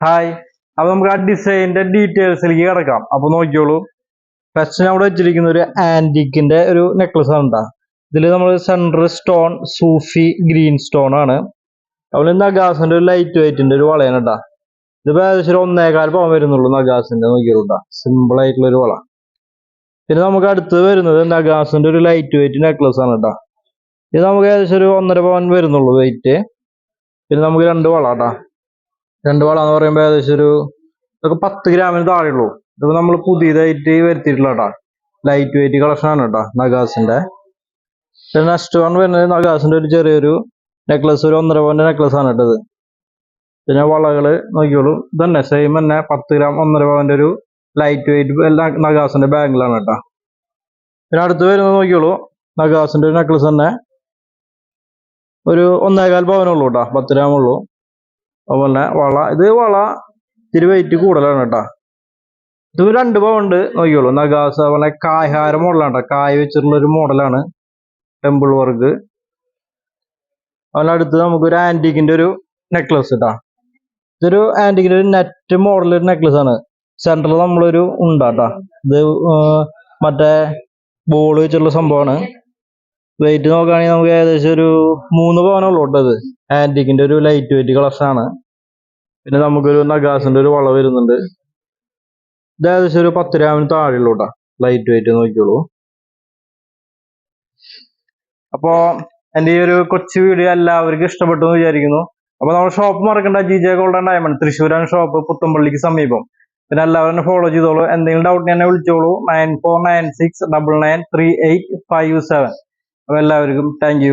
Hi അപ്പൊ നമുക്ക് ആ ഡിസൈനിന്റെ ഡീറ്റെയിൽസിലേക്ക് കിടക്കാം. അപ്പൊ നോക്കിയോളൂ ഫസ്റ്റ് അവിടെ വെച്ചിരിക്കുന്ന ഒരു ആന്റിക്കിന്റെ ഒരു നെക്ലസ് ആണ് കേട്ടോ ഇതിൽ നമ്മൾ സെൻട്രൽ സ്റ്റോൺ സൂഫി ഗ്രീൻ സ്റ്റോൺ ആണ്. അതുപോലെ നഗാസിന്റെ ഒരു ലൈറ്റ് വെയിറ്റിന്റെ ഒരു വളയാണ് കേട്ടോ ഇതിപ്പോ ഏകദേശം ഒന്നേകാൽ പവൻ വരുന്നുള്ളൂ നഗാസിന്റെ നോക്കിയോളൂ കേട്ടോ സിമ്പിൾ ആയിട്ടുള്ള ഒരു വള. പിന്നെ നമുക്ക് അടുത്ത് വരുന്നത് നഗാസിന്റെ ഒരു ലൈറ്റ് വെയിറ്റ് നെക്ലസ് ആണ് കേട്ടോ ഇത് നമുക്ക് ഏകദേശം ഒരു ഒന്നര പവൻ വരുന്നുള്ളൂ വെയിറ്റ് പിന്നെ നമുക്ക് രണ്ട് വള കേട്ടോ രണ്ട് വള എന്ന് പറയുമ്പോൾ ഏകദേശം ഒരു ഇതൊക്കെ പത്ത് ഗ്രാമിന് താഴെ ഉള്ളൂ ഇതിപ്പോ നമ്മൾ പുതിയതായിട്ട് വരുത്തിയിട്ടുള്ള കേട്ടോ ലൈറ്റ് വെയിറ്റ് കളക്ഷൻ ആണ് കേട്ടോ നഗാസിന്റെ. നെക്സ്റ്റ് വൺ വരുന്നത് നഗാസിന്റെ ഒരു ചെറിയൊരു നെക്ലസ് ഒരു ഒന്നര പവന്റെ നെക്ലസ് ആണ് കേട്ടത്. പിന്നെ വളകൾ നോക്കിയോളൂ തന്നെ സെയിം തന്നെ പത്ത് ഗ്രാം ഒന്നര പവന്റെ ഒരു ലൈറ്റ് വെയിറ്റ് നഗാസിന്റെ ബാഗിലാണ് കേട്ടോ. പിന്നെ അടുത്ത് വരുന്നത് നോക്കിയോളൂ നഗാസിന്റെ ഒരു നെക്ലസ് തന്നെ. ഒരു ഒന്നേകാൽ പവനുള്ളൂ കേട്ടോ പത്ത് ഗ്രാം ഉള്ളൂ. അതുപോലെ വള ഇത് വള ഇത്തിരി വെയിറ്റ് കൂടുതലാണ് കേട്ടോ. ഇത് രണ്ട് ഉണ്ട് നോക്കിയോളൂ നഗാസ് അതുപോലെ കായഹാര മോഡലാണ് കേട്ടോ. കായ വെച്ചിട്ടുള്ള ഒരു മോഡലാണ് ടെമ്പിൾ വർക്ക്. അതുപോലെ അടുത്ത് നമുക്ക് ഒരു ആന്റിക്കിന്റെ ഒരു നെക്ലസ് കേട്ടോ ഇതൊരു ആന്റിക്കിന്റെ ഒരു നെറ്റ് മോഡൽ ഒരു നെക്ലസ് ആണ്. സെന്ററിൽ നമ്മളൊരു ഉണ്ടാട്ടോ ഇത് മറ്റേ ബോൾ വെച്ചിട്ടുള്ള സംഭവമാണ്. വെയിറ്റ് നോക്കുകയാണെങ്കിൽ നമുക്ക് ഏകദേശം ഒരു മൂന്ന് പവനുള്ളൂ കേട്ടോ ഇത് ആന്റിക്കിന്റെ ഒരു ലൈറ്റ് വെയിറ്റ് കളക്ഷൻ ആണ്. പിന്നെ നമുക്കൊരു നഗാസിന്റെ ഒരു വള വരുന്നുണ്ട്. ഇത് ഏകദേശം ഒരു പത്ത് രാമിന് താഴെയുള്ളൂ കേട്ടോ. ലൈറ്റ് വെയിറ്റ് നോക്കിയോളൂ അപ്പോൾ എന്റെ ഈ ഒരു കൊച്ചു വീഡിയോ എല്ലാവർക്കും ഇഷ്ടപ്പെട്ടു എന്ന് വിചാരിക്കുന്നു. അപ്പോൾ നമ്മൾ ഷോപ്പ് മറക്കണ്ട. ജി ജെ ഗോൾഡൻ ഡയമണ്ട് തൃശ്ശൂരാണ് ഷോപ്പ് പുത്തമ്പള്ളിക്ക് സമീപം. പിന്നെ എല്ലാവരും ഫോളോ ചെയ്തോളൂ. എന്തെങ്കിലും ഡൗട്ട് എന്നെ വിളിച്ചോളൂ. Nine four nine six double nine three eight five seven അപ്പൊ എല്ലാവർക്കും താങ്ക്